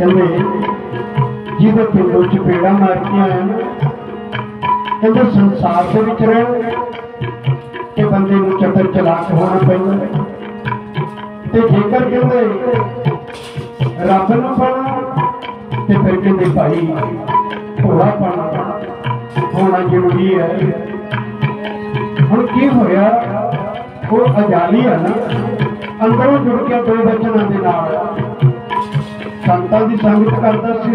ਕਹਿੰਦੇ ਜਿਹਦੇ ਪਿੰਡੋਂ ਚ ਪੇੜਾ ਮਾਰ ਕੇ ਆਇਆ ਨਾ ਕਹਿੰਦੇ ਸੰਸਾਰ ਦੇ ਵਿੱਚ ਰਹਿਣ ਤੇ ਬੰਦੇ ਨੂੰ ਚਤਰ ਚਲਾਕ ਹੋਣਾ ਪੈਂਦਾ ਤੇ ਜੇਕਰ ਕਹਿੰਦੇ ਰੱਬ ਨੂੰ ਪਾਣਾ ਤੇ ਫਿਰ ਕਹਿੰਦੇ ਭਾਈ ਭੋਲਾ ਪਾਣਾ ਹੋਣਾ ਜ਼ਰੂਰੀ ਹੈ। ਹੁਣ ਕੀ ਹੋਇਆ? ਉਹ ਅਜਾਲੀ ਹੈ ਨਾ। ਅੰਦਰੋਂ ਜੁੜ ਕੇ ਦੋ ਬਚਨਾਂ ਦੇ ਨਾਲ। ਸੰਤਾਂ ਦੀ ਸੰਗਤ ਕਰਦਾ ਸੀ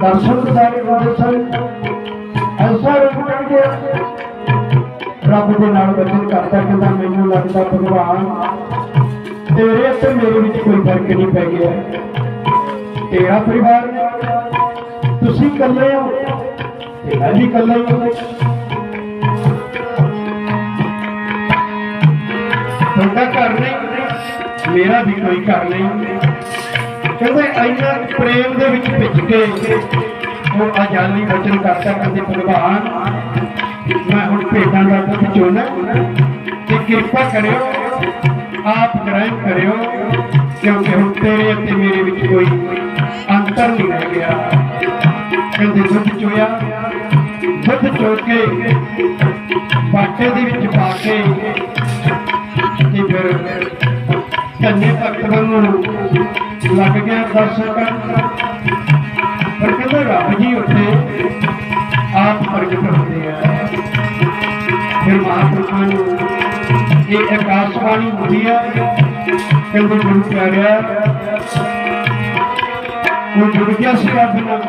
ਦਰਸ਼ਨ ਦਿਦਾਰੇ ਹੁੰਦੇ ਸਨ। ਐਸਾ ਰੂਪ ਬਣ ਗਿਆ ਰੱਬ ਦੇ ਨਾਲ ਬਚਨ ਕਰਦਾ ਕਹਿੰਦਾ, ਮੈਨੂੰ ਲੱਗਦਾ ਭਗਵਾਨ, ਤੇਰੇ ਤੇ ਮੇਰੇ ਵਿੱਚ ਕੋਈ ਫ਼ਰਕ ਨਹੀਂ ਪੈ ਗਿਆ। ਤੇਰਾ ਪਰਿਵਾਰ, ਤੁਸੀਂ ਇਕੱਲੇ ਹੋ। ਤੇ ਮੈਂ ਵੀ ਇਕੱਲਾ ਹੀ ਹਾਂ। ਤੁਹਾਡਾ ਘਰ ਨਹੀਂ, ਮੇਰਾ ਵੀ ਕੋਈ ਘਰ ਨਹੀਂ। ਕਹਿੰਦੇ ਇੰਨਾ ਪ੍ਰੇਮ ਦੇ ਵਿੱਚ ਭਿੱਜ ਕੇ ਉਹ ਆਜਾਲੀ ਬਚਨ ਕਰਦਾ ਕਹਿੰਦੇ, ਭਗਵਾਨ, ਮੈਂ ਹੁਣ ਭੇਡਾਂ ਦਾ ਦੁੱਧ ਚੋਣਾ ਤੇ ਕਿਰਪਾ ਕਰਿਓ, ਆਪ ਗ੍ਰਹਿਣ ਕਰਿਓ, ਕਿਉਂਕਿ ਹੁਣ ਤੇਰੇ ਅਤੇ ਮੇਰੇ ਵਿੱਚ ਕੋਈ ਅੰਤਰ ਨਹੀਂ ਰਹਿ ਗਿਆ। ਕਹਿੰਦੇ, ਦੁੱਧ ਚੋਇਆ, ਦੁੱਧ ਚੋ ਕੇ ਬਾਟੇ ਦੇ ਵਿੱਚ ਪਾ ਕੇ ਤੇ ਫਿਰ ਕੰਨੇ ਭਗਤਾਂ ਨੂੰ ਲੱਗ ਗਿਆ ਦਰਸ਼ਨ ਕਰਨ ਪਰ ਕਹਿੰਦਾ ਰੱਬ ਜੀ ਉੱਥੇ ਆਪ ਪ੍ਰਗਟ ਹੁੰਦੇ ਆ। ਫਿਰ ਮਹਾਪੁਰਖਾਂ ਨੂੰ ਇਹ ਆਕਾਸ਼ਬਾਣੀ ਹੁੰਦੀ ਆ, ਕਹਿੰਦੇ ਗੁਰੂ ਪਿਆਰਿਆ, ਉਹ ਜੁੜ ਗਿਆ ਸੀ ਰੱਬ ਨਾਲ।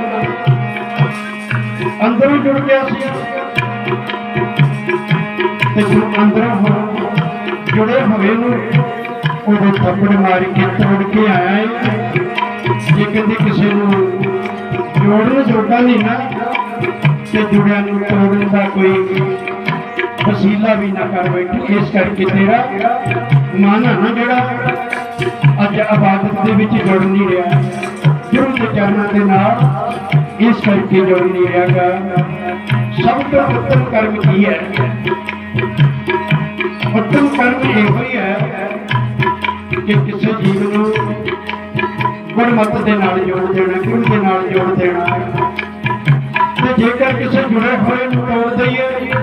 ਅੰਦਰੋਂ ਜੁੜ ਗਿਆ ਸੀ। ਤੇ ਜੋ ਅੰਦਰੋਂ ਜੁੜੇ ਹੋਏ ਨੂੰ ਉਹਦੇ ਥੱਪੜ ਮਾਰ ਕੇ ਤੋੜ ਕੇ ਆਇਆ ਹੈ ਜੇ ਕਹਿੰਦੇ ਕਿਸੇ ਨੂੰ ਜੋੜਨ ਜੋਗਾ ਨਹੀਂ ਨਾ, ਤੇ ਜੁੜਿਆ ਨੂੰ ਤੋੜਨ ਦਾ ਕੋਈ ਵਸੀਲਾ ਵੀ ਨਾ ਕਰ ਬੈਠੀ। ਇਸ ਕਰਕੇ ਤੇਰਾ ਮਨ ਨਾ ਜਿਹੜਾ ਅੱਜ ਇਬਾਦਤ ਦੇ ਵਿੱਚ ਜੁੜ ਨਹੀਂ ਰਿਹਾ। ਗੁਰੂ ਦੇ ਚਰਨਾਂ ਦੇ ਨਾਲ ਇਸ ਕਰਕੇ ਜੁੜ ਨਹੀਂ ਰਿਹਾਗਾ ਸਭ ਤੋਂ ਉੱਤਮ ਕਰਮ ਕੀ ਹੈ? ਉੱਤਮ ਕਰਮ ਇਹੋ ਹੀ ਹੈ ਕਿ ਕਿਸੇ ਜੀਵ ਨੂੰ ਗੁਰਮਤਿ ਦੇ ਨਾਲ ਜੋੜ ਦੇਣਾ ਗੁਰੂ ਦੇ ਨਾਲ ਜੋੜ ਦੇਣਾ। ਤੇ ਜੇਕਰ ਕਿਸੇ ਜੁੜੇ ਹੋਏ ਨੂੰ ਤੋੜ ਦਈਏ,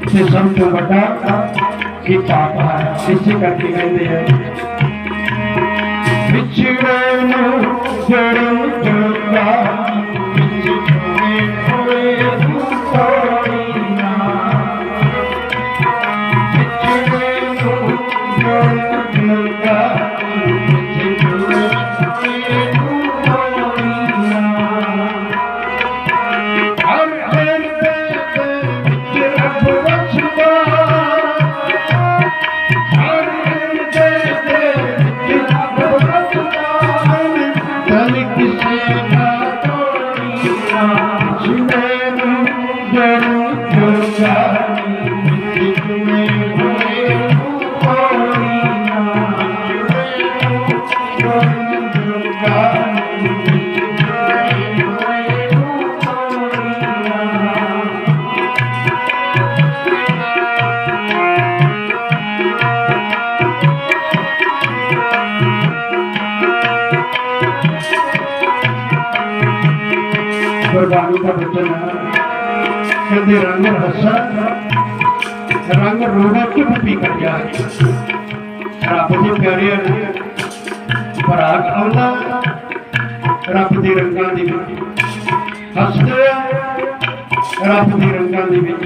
ਤੇ ਸਭ ਤੋਂ ਵੱਡਾ ਇਹ ਪਾਪ ਹੈ, ਇਸੇ ਕਰਕੇ ਕਹਿੰਦੇ ਆ। ਵਿਛੜੇ ਨੂੰ ਜੜਨ ਜੋਗਾ ਕਹਿੰਦੇ ਰੰਗ ਰਸਾ ਰੰਗ ਰੋੜਾ ਚੁੱਪ ਕਰ ਜਾ ਰੱਬ ਦੇ ਪਿਆਰੇ ਨੇ ਪਰਾਗ ਆਉਂਦਾ, ਰੱਬ ਦੇ ਰੰਗਾਂ ਦੇ ਵਿੱਚ ਹੱਸਦੇ ਆ, ਰੱਬ ਦੇ ਰੰਗਾਂ ਦੇ ਵਿੱਚ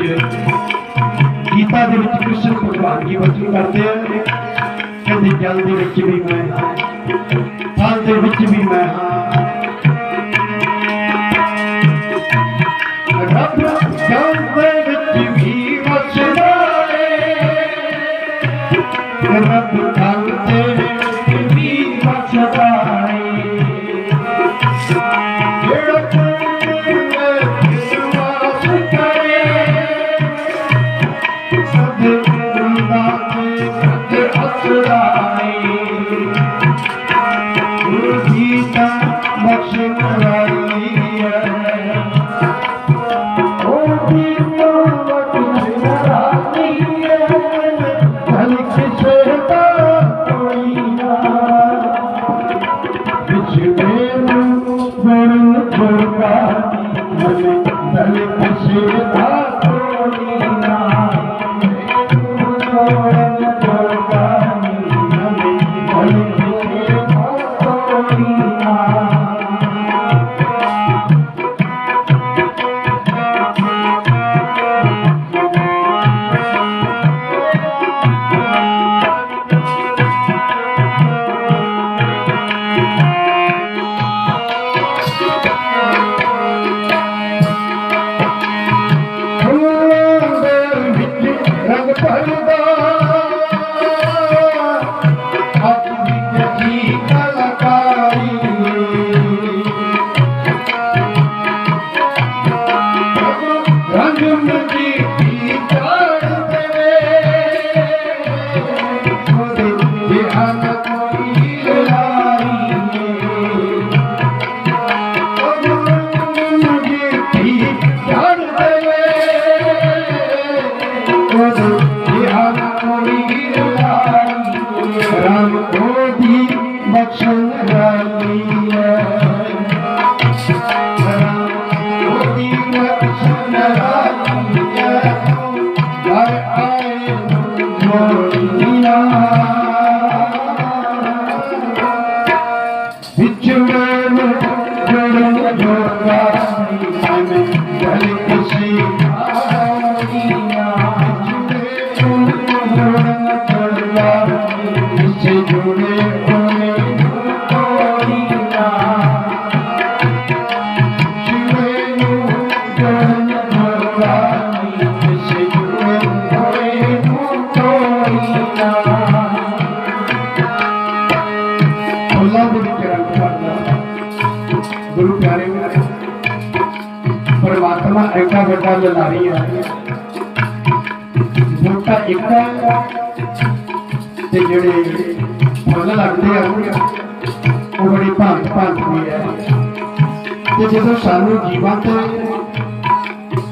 ਗੀਤਾ ਦੇ ਵਿੱਚ ਕ੍ਰਿਸ਼ਨ ਭਗਵਾਨ ਜੀ ਵਚਨ ਕਰਦੇ ਆ। ਕਹਿੰਦੇ, ਜਲ ਦੇ ਵਿੱਚ ਵੀ ਮੈਂ ਹਾਂ, ਫਲ ਦੇ ਵਿੱਚ ਵੀ ਮੈਂ ਹਾਂ। Vichu Vichu ਐਡਾ ਹੈ ਬੂਟਾ ਇੱਕ ਹੈ ਤੇ ਜਿਹੜੇ ਫੁੱਲ ਲੱਗਦੇ ਆ, ਉਹ ਬੜੀ ਭਾਂਤ ਭਾਂਤ ਦੇ ਹੈ। ਤੇ ਜਦੋਂ ਸਾਨੂੰ ਜੀਵਾਂ ਤੇ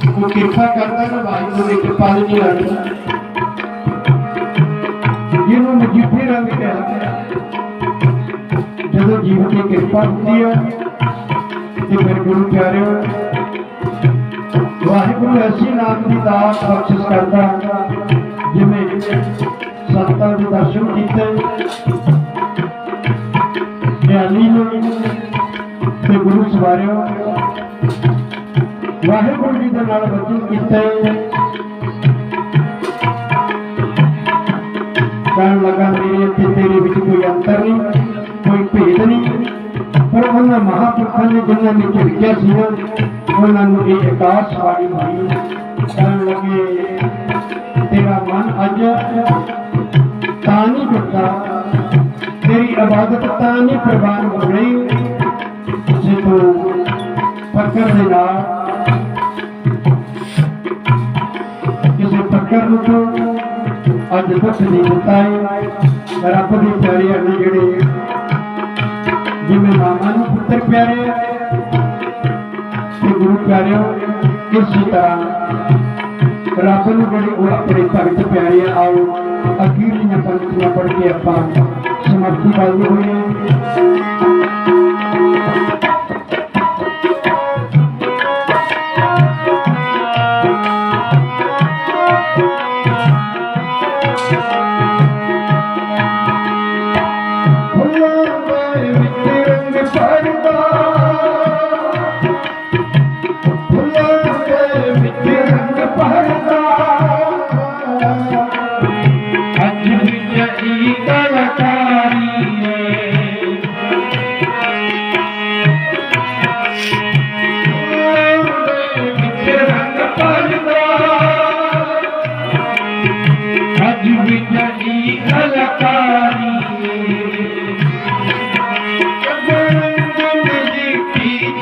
ਉਹ ਕਿਰਪਾ ਕਰਦਾ ਨਾ ਵਾਹਿਗੁਰੂ ਦੀ ਕਿਰਪਾ ਨਹੀਂ ਆਣੀ ਜਿਹਨੂੰ ਮਜੀਠੀ ਰੰਗ ਕਹਿੰਦੇ ਆ ਜਦੋਂ ਜੀਵ ਦੀ ਕਿਰਪਾ ਹੁੰਦੀ ਹੈ ਤੇ ਫਿਰ ਗੁਰੂ ਪਿਆਰਿਓ ਵਾਹਿਗੁਰੂ ਐਸੀ ਨਾਮ ਦੀ ਦਾਤ ਬਖਸ਼ਿਸ਼ ਕਰਦਾ ਜਿਵੇਂ ਸੰਤਾਂ ਦੇ ਦਰਸ਼ਨ ਕੀਤੇ, ਗਿਆਨੀ ਨੂੰ ਤੇ ਗੁਰੂ ਸਵਾਰਿਓ। ਵਾਹਿਗੁਰੂ ਜੀ ਦੇ ਨਾਲ ਵਚਨ ਕੀਤੇ। ਕਹਿਣ ਲੱਗਾ, ਮੇਰੇ ਤੇ ਤੇਰੇ ਵਿੱਚ ਕੋਈ ਅੰਤਰ ਨਹੀਂ, ਕੋਈ ਭੇਦ ਨਹੀਂ। ਪਰ ਉਹਨਾਂ ਮਹਾਪੁਰਖਾਂ ਨੇ ਜਿਨ੍ਹਾਂ ਨੇ ਝਿੜਕਿਆ ਸੀ ਨਾ, ਉਹਨਾਂ ਨੂੰ ਇਹ ਆਕਾਸ਼ ਵਾਲੀ ਹੋਈ ਕਹਿਣ ਲੱਗੇ ਤੇਰਾ ਮਨ ਅੱਜ ਤਾਂ ਨਹੀਂ ਟੁੱਟਦਾ ਤੇਰੀ ਇਬਾਦਤ ਤਾਂ ਨਹੀਂ ਕੁਰਬਾਨ ਹੋ ਰਹੀ ਜੇ ਤੂੰ ਫਕਰ ਦੇ ਨਾਲ ਕਿਸੇ ਫਕਰ ਨੂੰ ਤੂੰ ਅੱਜ ਦੁੱਖ ਨਹੀਂ ਦਿੱਤਾ ਹੈ ਰੱਬ ਦੇ ਪਿਆਰੇ ਨੇ ਗੁਰੂ ਪਿਆਰਿਓ ਇਸੇ ਤਰ੍ਹਾਂ ਰੱਬ ਨੂੰ ਜਿਹੜੇ ਉਹ ਆਪਣੇ ਭਗਤ ਪਿਆਰੇ ਆ, ਆਓ ਅਖੀਰਲੀਆਂ ਪੰਕਤੀਆਂ ਪੜ੍ਹ ਕੇ ਆਪਾਂ ਸਮਾਪਤੀ ਵਾਲੀ ਹੋਏ ਅੱਜ ਵਿਜਈ ਕਲਕਾਰੀ ਕੀ